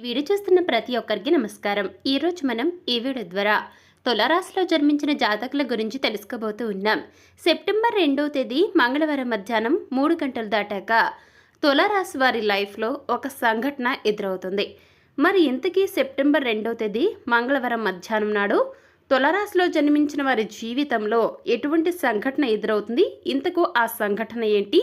ఈ వీడియో చూస్తున్న ప్రతి ఒక్కరికి నమస్కారం. ఈరోజు మనం ఈ వీడియో ద్వారా తులారాశిలో జన్మించిన జాతకుల గురించి తెలుసుకోబోతూ ఉన్నాం. సెప్టెంబర్ రెండవ తేదీ మంగళవారం మధ్యాహ్నం మూడు గంటలు దాటాక తులారాశి వారి లైఫ్లో ఒక సంఘటన ఎదురవుతుంది. మరి ఇంతకీ సెప్టెంబర్ రెండవ తేదీ మంగళవారం మధ్యాహ్నం నాడు తులరాశిలో జన్మించిన వారి జీవితంలో ఎటువంటి సంఘటన ఎదురవుతుంది? ఇంతకు ఆ సంఘటన ఏంటి?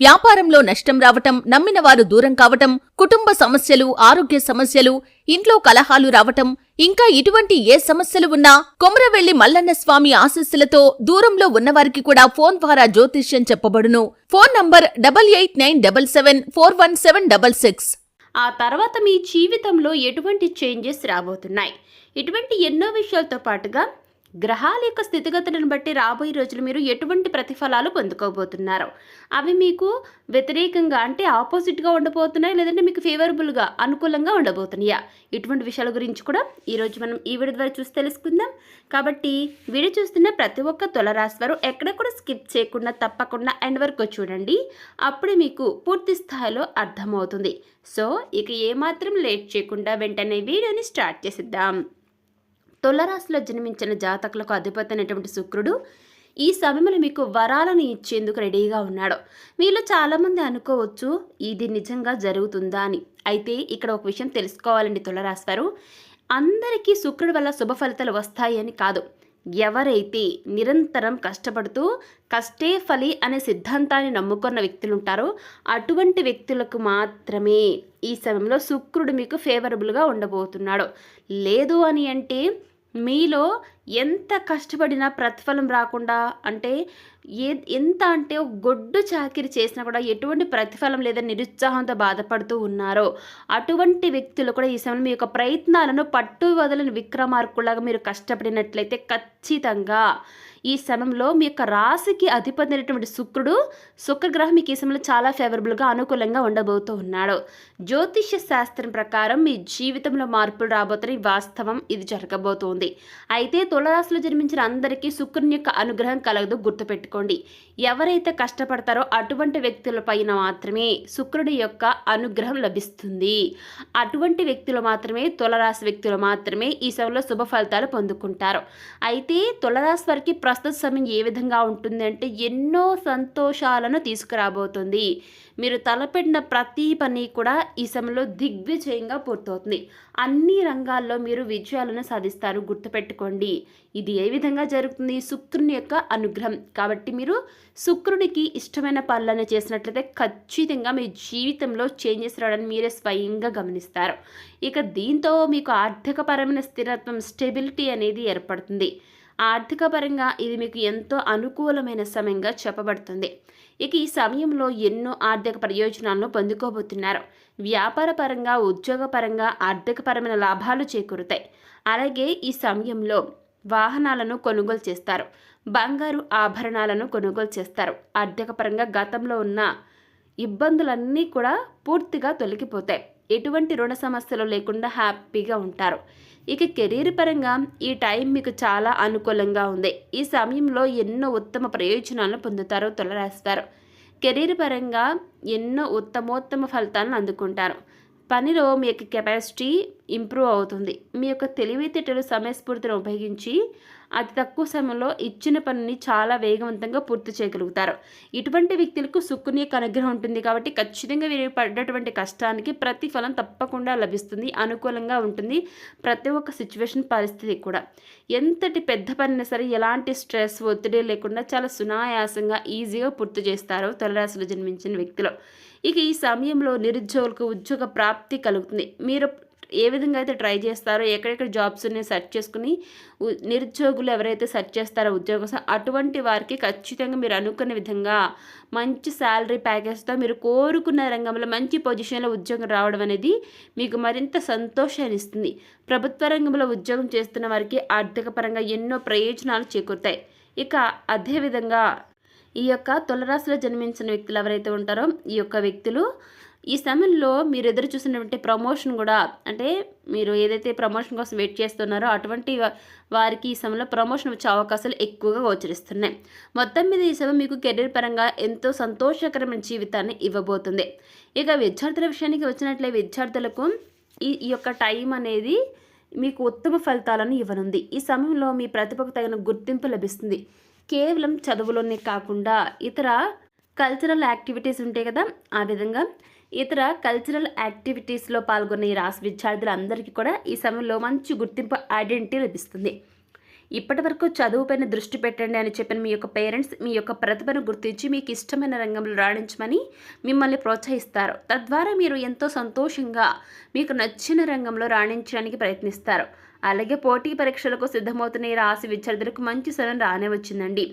వ్యాపారంలో నష్టం రావటం నమ్మిన వారు దూరం కావటం కుటుంబ సమస్యలు ఆరోగ్య సమస్యలు ఇంట్లో కలహాలు రావటం ఇంకా ఇటువంటి ఏ సమస్యలు ఉన్నా కొమరవెల్లి మల్లన్న స్వామి ఆశస్సులతో దూరంలో ఉన్నవారికి కూడా ఫోన్ ద్వారా జ్యోతిష్యం చెప్పబడును. Phone number double eight nine double seven four one seven double six. ఆ తర్వాత మీ జీవితంలో ఎటువంటి చేంజెస్ రాబోతున్నాయి? ఇటువంటి ఎన్నో విషయాలతో పాటుగా గ్రహాల యొక్క స్థితిగతులను బట్టి రాబోయే రోజులు మీరు ఎటువంటి ప్రతిఫలాలు పొందుకోబోతున్నారు? అవి మీకు వ్యతిరేకంగా అంటే ఆపోజిట్గా ఉండబోతున్నాయి? లేదంటే మీకు ఫేవరబుల్గా అనుకూలంగా ఉండబోతున్నాయా? ఇటువంటి విషయాల గురించి కూడా ఈరోజు మనం ఈ వీడియో ద్వారా చూసి తెలుసుకుందాం. కాబట్టి వీడియో చూస్తున్న ప్రతి ఒక్క తులరాశి వారు ఎక్కడ కూడా స్కిప్ చేయకుండా తప్పకుండా ఎండ్ వరకు చూడండి. అప్పుడే మీకు పూర్తి స్థాయిలో అర్థమవుతుంది. సో ఇక ఏమాత్రం లేట్ చేయకుండా వెంటనే వీడియోని స్టార్ట్ చేసిద్దాం. తులరాశిలో జన్మించిన జాతకులకు అధిపతి అయినటువంటి శుక్రుడు ఈ సమయంలో మీకు వరాలను ఇచ్చేందుకు రెడీగా ఉన్నాడు. మీలో చాలామంది అనుకోవచ్చు ఇది నిజంగా జరుగుతుందా అని. అయితే ఇక్కడ ఒక విషయం తెలుసుకోవాలండి తులరాశివారు అందరికీ శుక్రుడి వల్ల శుభ ఫలితాలు వస్తాయి అని కాదు. ఎవరైతే నిరంతరం కష్టపడుతూ కష్టే ఫలి అనే సిద్ధాంతాన్ని నమ్ముకున్న వ్యక్తులు ఉంటారో అటువంటి వ్యక్తులకు మాత్రమే ఈ సమయంలో శుక్రుడు మీకు ఫేవరబుల్గా ఉండబోతున్నాడు. లేదు అని అంటే మీలో ఎంత కష్టపడినా ప్రతిఫలం రాకుండా అంటే ఏ ఎంత అంటే గొడ్డు చాకిరి చేసినా కూడా ఎటువంటి ప్రతిఫలం లేదా నిరుత్సాహంతో బాధపడుతూ ఉన్నారో అటువంటి వ్యక్తులు కూడా ఈ సమయంలో మీ యొక్క ప్రయత్నాలను పట్టు వదలని విక్రమార్కులాగా మీరు కష్టపడినట్లయితే ఖచ్చితంగా ఈ సమయంలో మీ యొక్క రాశికి అధిపతి అయినటువంటి శుక్రుడు శుక్రగ్రహం మీకు ఈ సమయంలో చాలా ఫేవరబుల్గా అనుకూలంగా ఉండబోతూ ఉన్నాడు. జ్యోతిష్య శాస్త్రం ప్రకారం మీ జీవితంలో మార్పులు రాబోతున్నాయి. వాస్తవం ఇది జరగబోతోంది. అయితే తులరాశిలో జన్మించిన అందరికీ శుక్రుని యొక్క అనుగ్రహం కలగదు గుర్తుపెట్టుకోండి. ఎవరైతే కష్టపడతారో అటువంటి వ్యక్తుల పైన మాత్రమే శుక్రుడి యొక్క అనుగ్రహం లభిస్తుంది. అటువంటి వ్యక్తులు మాత్రమే తులరాశి వ్యక్తులు మాత్రమే ఈ సమయంలో శుభ ఫలితాలు పొందుకుంటారు. అయితే తులరాశి వారికి ప్రస్తుత సమయం ఏ విధంగా ఉంటుంది అంటే ఎన్నో సంతోషాలను తీసుకురాబోతుంది. మీరు తలపెట్టిన ప్రతి పని కూడా ఈ సమయంలో దిగ్విజయంగా పూర్తవుతుంది. అన్ని రంగాల్లో మీరు విజయాలను సాధిస్తారు. గుర్తుపెట్టుకోండి ఇది ఏ విధంగా జరుగుతుంది? శుక్రుని యొక్క అనుగ్రహం. కాబట్టి మీరు శుక్రుడికి ఇష్టమైన పనులను చేసినట్లయితే ఖచ్చితంగా మీ జీవితంలో చేంజెస్ రావడానికి మీరే స్వయంగా గమనిస్తారు. ఇక దీంతో మీకు ఆర్థికపరమైన స్థిరత్వం స్టెబిలిటీ అనేది ఏర్పడుతుంది. ఆర్థిక పరంగా ఇది మీకు ఎంతో అనుకూలమైన సమయంగా చెప్పబడుతుంది. ఇక ఈ సమయంలో ఎన్నో ఆర్థిక ప్రయోజనాలను పొందుకోబోతున్నారు. వ్యాపార పరంగా ఉద్యోగపరంగా ఆర్థికపరమైన లాభాలు చేకూరుతాయి. అలాగే ఈ సమయంలో వాహనాలను కొనుగోలు చేస్తారు. బంగారు ఆభరణాలను కొనుగోలు చేస్తారు. ఆర్థికపరంగా గతంలో ఉన్న ఇబ్బందులన్నీ కూడా పూర్తిగా తొలగిపోతాయి. ఎటువంటి రుణ సమస్యలు లేకుండా హ్యాపీగా ఉంటారు. ఇక కెరీర్ పరంగా ఈ టైం మీకు చాలా అనుకూలంగా ఉంది. ఈ సమయంలో ఎన్నో ఉత్తమ ప్రయోజనాలను పొందుతారు తులరాస్తారు. కెరీర్ పరంగా ఎన్నో ఉత్తమోత్తమ ఫలితాలను అందుకుంటారు. పనిలో మీ యొక్క కెపాసిటీ ఇంప్రూవ్ అవుతుంది. మీ యొక్క తెలివితేటలు సమయస్ఫూర్తిని ఉపయోగించి అతి తక్కువ సమయంలో ఇచ్చిన పనిని చాలా వేగవంతంగా పూర్తి చేయగలుగుతారు. ఇటువంటి వ్యక్తులకు శుక్రుని యొక్క అనుగ్రహం ఉంటుంది కాబట్టి ఖచ్చితంగా వీరు పడ్డటువంటి కష్టానికి ప్రతిఫలం తప్పకుండా లభిస్తుంది అనుకూలంగా ఉంటుంది ప్రతి ఒక్క సిచ్యువేషన్ పరిస్థితి కూడా. ఎంతటి పెద్ద పనినా సరే ఎలాంటి స్ట్రెస్ ఒత్తిడి లేకుండా చాలా సునాయాసంగా ఈజీగా పూర్తి చేస్తారు తొలరాశిలో జన్మించిన వ్యక్తులు. ఇక ఈ సమయంలో నిరుద్యోగులకు ఉద్యోగ ప్రాప్తి కలుగుతుంది. మీరు ఏ విధంగా అయితే ట్రై చేస్తారో ఎక్కడెక్కడ జాబ్స్ ఉన్నాయి సెర్చ్ చేసుకుని ఉ- నిరుద్యోగులు ఎవరైతే సెర్చ్ చేస్తారో ఉద్యోగం కోసం అటువంటి వారికి ఖచ్చితంగా మీరు అనుకున్న విధంగా మంచి శాలరీ ప్యాకేజ్తో మీరు కోరుకున్న రంగంలో మంచి పొజిషన్లో ఉద్యోగం రావడం అనేది మీకు మరింత సంతోషాన్ని ఇస్తుంది. ప్రభుత్వ రంగంలో ఉద్యోగం చేస్తున్న వారికి ఆర్థిక పరంగా ఎన్నో ప్రయోజనాలు చేకూరుతాయి. ఇక అదేవిధంగా ఈ యొక్క తులరాశిలో జన్మించిన వ్యక్తులు ఎవరైతే ఉంటారో ఈ యొక్క వ్యక్తులు ఈ సమయంలో మీరు ఎదురు చూసినటువంటి ప్రమోషన్ కూడా అంటే మీరు ఏదైతే ప్రమోషన్ కోసం వెయిట్ చేస్తున్నారో అటువంటి వారికి ఈ సమయంలో ప్రమోషన్ వచ్చే అవకాశాలు ఎక్కువగా గోచరిస్తున్నాయి. మొత్తం మీద ఈ సమయం మీకు కెరీర్ పరంగా ఎంతో సంతోషకరమైన జీవితాన్ని ఇవ్వబోతుంది. ఇక విద్యార్థుల విషయానికి వచ్చినట్లే విద్యార్థులకు ఈ ఈ యొక్క టైం అనేది మీకు ఉత్తమ ఫలితాలను ఇవ్వనుంది. ఈ సమయంలో మీ ప్రతిభకు తగిన గుర్తింపు లభిస్తుంది. కేవలం చదువులోనే కాకుండా ఇతర కల్చరల్ యాక్టివిటీస్ ఉంటాయి కదా ఆ విధంగా ఇతర కల్చరల్ యాక్టివిటీస్లో పాల్గొన్న ఈ రాష్ట్ర విద్యార్థులందరికీ కూడా ఈ సమయంలో మంచి గుర్తింపు ఐడెంటిటీ లభిస్తుంది. ఇప్పటి వరకు చదువుపైన దృష్టి పెట్టండి అని చెప్పిన మీ యొక్క పేరెంట్స్ మీ యొక్క ప్రతిభను గుర్తించి మీకు ఇష్టమైన రంగంలో రాణించమని మిమ్మల్ని ప్రోత్సహిస్తారు. తద్వారా మీరు ఎంతో సంతోషంగా మీకు నచ్చిన రంగంలో రాణించడానికి ప్రయత్నిస్తారు. అలాగే పోటీ పరీక్షలకు సిద్ధమవుతున్న ఈ రాసి విద్యార్థులకు మంచి సమయం రానే వచ్చిందండి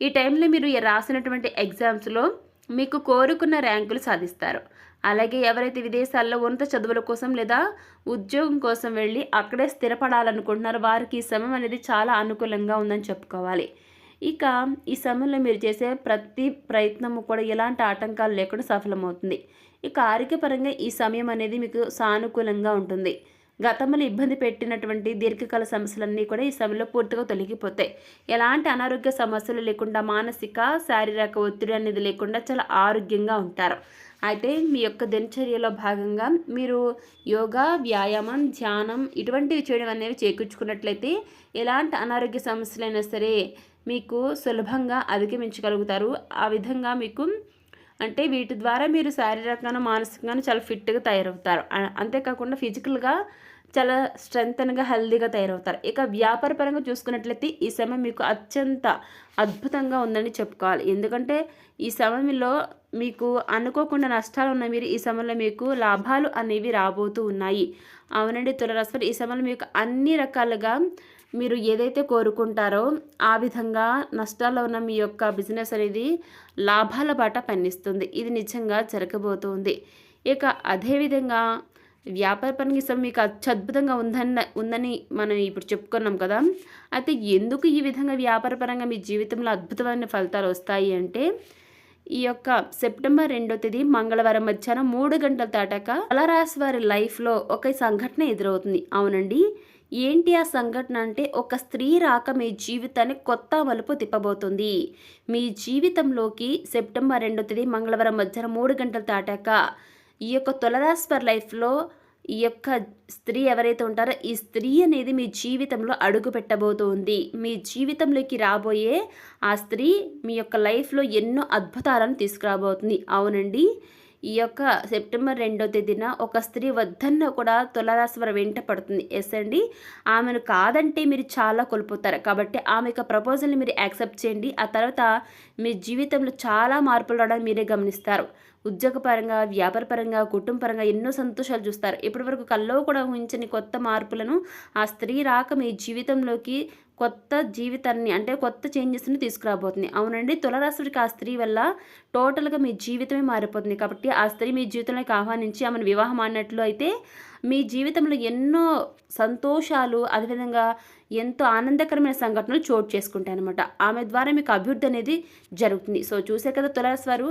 ఈ టైంలో మీరు రాసినటువంటి ఎగ్జామ్స్లో మీకు కోరుకున్న ర్యాంకులు సాధిస్తారు. అలాగే ఎవరైతే విదేశాల్లో ఉన్నత చదువుల కోసం లేదా ఉద్యోగం కోసం వెళ్ళి అక్కడే స్థిరపడాలనుకుంటున్నారో వారికి ఈ సమయం అనేది చాలా అనుకూలంగా ఉందని చెప్పుకోవాలి. ఇక ఈ సమయంలో మీరు చేసే ప్రతి ప్రయత్నము కూడా ఎలాంటి ఆటంకాలు లేకుండా సఫలమవుతుంది. ఇక ఆరోగ్యపరంగా ఈ సమయం అనేది మీకు సానుకూలంగా ఉంటుంది. గతంలో ఇబ్బంది పెట్టినటువంటి దీర్ఘకాల సమస్యలన్నీ కూడా ఈ సమయంలో పూర్తిగా తొలగిపోతాయి. ఎలాంటి అనారోగ్య సమస్యలు లేకుండా మానసిక శారీరక ఒత్తిడి అనేది లేకుండా చాలా ఆరోగ్యంగా ఉంటారు. అయితే మీ యొక్క దినచర్యలో భాగంగా మీరు యోగా వ్యాయామం ధ్యానం ఇటువంటివి చేయడం అనేవి చేకూర్చుకున్నట్లయితే ఎలాంటి అనారోగ్య సమస్యలైనా సరే మీకు సులభంగా అధిగమించగలుగుతారు. ఆ విధంగా మీకు అంటే వీటి ద్వారా మీరు శారీరకంగా మానసికంగా చాలా ఫిట్గా తయారవుతారు. అంతేకాకుండా ఫిజికల్గా చాలా స్ట్రెంగ్త్గా హెల్దీగా తయారవుతారు. ఇక వ్యాపార పరంగా చూసుకున్నట్లయితే ఈ సమయం మీకు అత్యంత అద్భుతంగా ఉందని చెప్పుకోవాలి. ఎందుకంటే ఈ సమయంలో మీకు అనుకోకుండా నష్టాలు ఉన్న మీరు ఈ సమయంలో మీకు లాభాలు అనేవి రాబోతూ ఉన్నాయి. అవునండి తులరాశి ఈ సమయంలో మీకు అన్ని రకాలుగా మీరు ఏదైతే కోరుకుంటారో ఆ విధంగా నష్టాల్లో ఉన్న మీ యొక్క బిజినెస్ అనేది లాభాల బాట పన్నిస్తుంది. ఇది నిజంగా జరగబోతుంది. ఇక అదేవిధంగా వ్యాపార పరంగా ఈ సమయం మీకు అత్యద్భుతంగా ఉందన్న ఉందని మనం ఇప్పుడు చెప్పుకున్నాం కదా. అయితే ఎందుకు ఈ విధంగా వ్యాపారపరంగా మీ జీవితంలో అద్భుతమైన ఫలితాలు వస్తాయి అంటే ఈ యొక్క సెప్టెంబర్ రెండో తేదీ మంగళవారం మధ్యాహ్నం మూడు గంటల దాటాక కలరాశి వారి లైఫ్లో ఒక సంఘటన ఎదురవుతుంది. అవునండి. ఏంటి ఆ సంఘటన అంటే ఒక స్త్రీ రాక మీ జీవితాన్ని కొత్త మలుపు తిప్పబోతుంది. మీ జీవితంలోకి సెప్టెంబర్ రెండో తేదీ మంగళవారం మధ్యాహ్నం మూడు గంటల దాటాక ఈ యొక్క తులరాశి లైఫ్లో ఈ యొక్క స్త్రీ ఎవరైతే ఉంటారో ఈ స్త్రీ అనేది మీ జీవితంలో అడుగు పెట్టబోతోంది మీ జీవితంలోకి రాబోయే ఆ స్త్రీ మీ యొక్క లైఫ్లో ఎన్నో అద్భుతాలను తీసుకురాబోతుంది. అవునండి. ఈ యొక్క సెప్టెంబర్ రెండో తేదీన ఒక స్త్రీ వద్దన్న కూడా తులరాశి వారి వెంట పడుతుంది. ఎస్ అండి. ఆమెను కాదంటే మీరు చాలా కోల్పోతారు. కాబట్టి ఆమె యొక్క ప్రపోజల్ని మీరు యాక్సెప్ట్ చేయండి. ఆ తర్వాత మీ జీవితంలో చాలా మార్పులు రావడం మీరే గమనిస్తారు. ఉద్యోగపరంగా వ్యాపారపరంగా కుటుంబపరంగా ఎన్నో సంతోషాలు చూస్తారు. ఇప్పటివరకు కల్లో కూడా ఊహించని కొత్త మార్పులను ఆ స్త్రీ రాక మీ జీవితంలోకి కొత్త జీవితాన్ని అంటే కొత్త చేంజెస్ని తీసుకురాబోతుంది. అవునండి. తులరాశుడికి ఆ స్త్రీ వల్ల టోటల్గా మీ జీవితమే మారిపోతుంది. కాబట్టి ఆ స్త్రీ మీ జీవితంలోకి ఆహ్వానించి ఆమెను వివాహం అన్నట్లు అయితే మీ జీవితంలో ఎన్నో సంతోషాలు అదేవిధంగా ఎంతో ఆనందకరమైన సంఘటనలు చోటు చేసుకుంటాయి అనమాట ఆమె ద్వారా మీకు అభివృద్ధి అనేది జరుగుతుంది. సో చూసే కదా తులారాశి వారు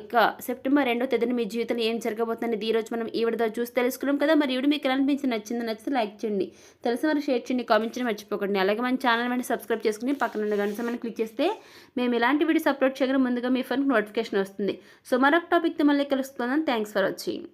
ఇక సెప్టెంబర్ రెండో తేదీన మీ జీవితంలో ఏం జరగబోతుంది ఈ రోజు మనం ఈవిడ చూసి తెలుసుకున్నాం కదా. మరి ఈవిడ మీకు ఎలా అనిపించి నచ్చింది? నచ్చితే లైక్ చేయండి. తెలిసిన వారు షేర్ చేయండి కామెంట్ చేయడం మర్చిపోకండి. అలాగే మన ఛానల్ వెంటనే సబ్స్క్రైబ్ చేసుకుని పక్కన ఉన్న గంట సమయం క్లిక్ చేస్తే మేము ఇలాంటి వీడియోస్ అప్లోడ్ చేయగానే ముందుగా మీ ఫోన్కి నోటిఫికేషన్ వస్తుంది. సో మరొక టాపిక్తో మళ్ళీ కలుస్తున్నాను థ్యాంక్స్ ఫర్ వాచింగ్.